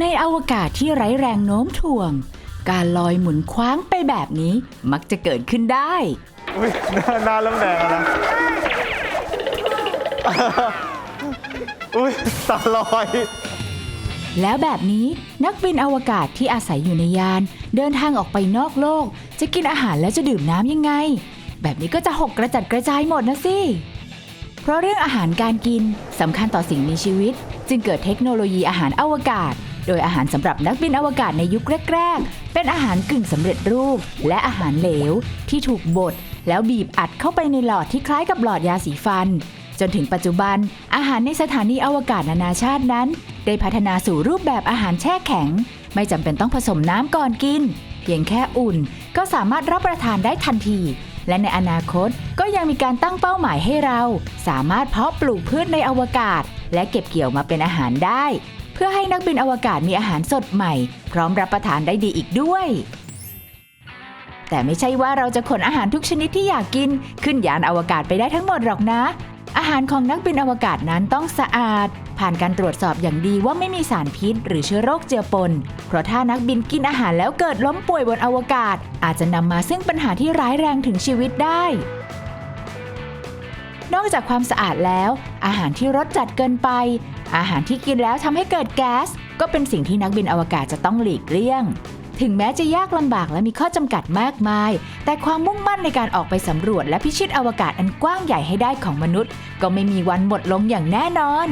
ในอวกาศที่ไร้แรงโน้มถ่วง การลอยหมุนคว้างไปแบบนี้มักจะเกิดขึ้นได้ อุ้ยหน้าหน้าเริ่มแดงแล้วนะอุ้ยตาลอย แล้วแบบนี้นักบินอวกาศที่อาศัยอยู่ในยาน เดินทางออกไปนอกโลก จะกินอาหารและจะดื่มน้ำยังไง แบบนี้ก็จะหกกระจัดกระจายหมดนะสิ เพราะเรื่องอาหารการกินสำคัญต่อสิ่งมีชีวิต จึงเกิดเทคโนโลยีอาหารอวกาศ โดยอาหารสำหรับนักบินอวกาศในยุคแรก ๆ เป็นอาหารกึ่งสำเร็จรูป และอาหารเหลว ที่ถูกบดแล้วบีบอัดเข้าไปในหลอดที่คล้ายกับหลอดยาสีฟัน จนถึงปัจจุบัน อาหารในสถานีอวกาศนานาชาตินั้น ได้พัฒนาสู่รูปแบบอาหารแช่แข็ง ไม่จำเป็นต้องผสมน้ำก่อนกิน เพียงแค่อุ่นก็สามารถรับประทานได้ทันทีและในอนาคตก็ยังมีการตั้งเป้าหมายให้เรา สามารถเพาะปลูกพืชในอวกาศ และเก็บเกี่ยวมาเป็นอาหารได้ พื่อให้นักบินอวกาศมีอาหารสดใหม่ พร้อมรับประทานได้ดีอีกด้วย แต่ไม่ใช่ว่าเราจะขนอาหารทุกชนิดที่อยากกิน ขึ้นยานอวกาศไปได้ทั้งหมดหรอกนะ อาหารของนักบินอวกาศนั้นต้องสะอาด ผ่านการตรวจสอบอย่างดีว่าไม่มีสารพิษ หรือเชื้อโรคเจือปน เพราะถ้านักบินกินอาหารแล้วเกิดล้มป่วยบนอวกาศ อาจจะนำมาซึ่งปัญหาที่ร้ายแรงถึงชีวิตได้นอกจากความสะอาดแล้ว อาหารที่รสจัดเกินไป อาหารที่กินแล้วทำให้เกิดแก๊ส ก็เป็นสิ่งที่นักบินอวกาศจะต้องหลีกเลี่ยง ถึงแม้จะยากลำบากและมีข้อจำกัดมากมาย แต่ความมุ่งมั่นในการออกไปสำรวจและพิชิตอวกาศอันกว้างใหญ่ให้ได้ของมนุษย์ ก็ไม่มีวันหมดลงอย่างแน่นอน